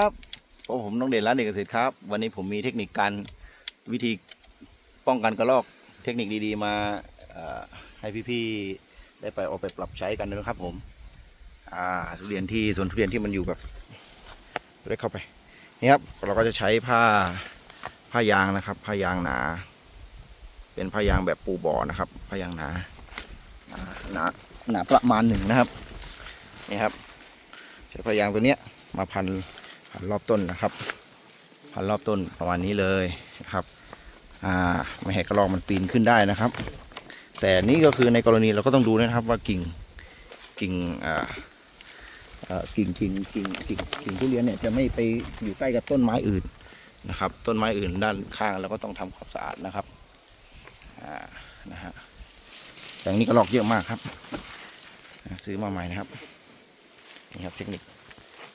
ครับพบผมน้องเด่นร้านเด็กเกษตรครับ วันนี้ผมมีเทคนิคการวิธีป้องกันกระรอกเทคนิคดีๆมาให้พี่ๆได้ไปเอาไปปรับใช้กันนะครับ ผม อ่าทุเรียนที่สวนทุเรียนที่มันอยู่แบบได้เข้าไปนี่ครับ เราก็จะใช้ผ้าผ้ายางนะครับ ผ้ายางหนา เป็นผ้ายางแบบปูบ่อนะครับ ผ้ายางหนาอ่าหนาหนาประมาณหนึ่งนะครับนี่ครับ ใช้ผ้ายางตัวเนี้ยมาพัน พันรอบต้นนะครับ พันรอบต้นประมาณนี้เลยนะครับอ่าไม่ให้กระรอกมันปีนขึ้นได้นะครับ แต่นี่ก็คือในกรณีเราก็ต้องดูนะครับว่ากิ่งกิ่งอ่ากิ่งกิ่งกิ่งกิ่งกิ่งทุเรียนเนี่ยจะไม่ไปอยู่ใกล้กับต้นไม้อื่นนะครับ ต้นไม้อื่นด้านข้างเราก็ต้องทำความสะอาดนะครับอ่านะฮะแต่อันนี้กระรอกเยอะมากครับ ซื้อมาใหม่นะครับนี่ครับเทคนิค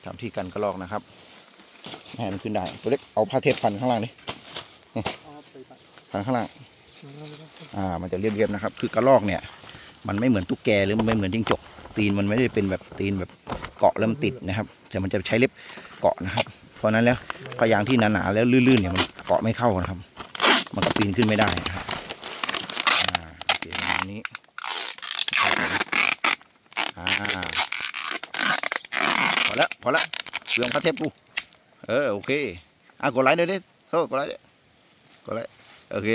ทำที่กันกระรอกนะครับให้มันขึ้นได้ ตัวเล็กเอาผ้าเทปพันข้างล่างดินี่พันข้างล่างอ่ามันจะเรียบๆนะครับ คือกระรอกเนี่ย มันไม่เหมือนตุ๊กแกหรือมันไม่เหมือนจิ้งจก ตีนมันไม่ได้เป็นแบบตีนแบบเกาะแล้วมันติดนะครับ แต่มันจะใช้เล็บเกาะนะครับ เพราะนั้นแล้วพยางที่หนาๆแล้วลื่นๆเนี่ยมันเกาะไม่เข้านะครับ มันก็ปีนขึ้นไม่ได้นะครับอ่าโอเคประมาณนี้อ่า อแล้วพอแล้วเรื่องพระเทพกูเออโอเคอะกดไลค์ด้วยดิโทษกดไลค์ดิกดไลค์โอเค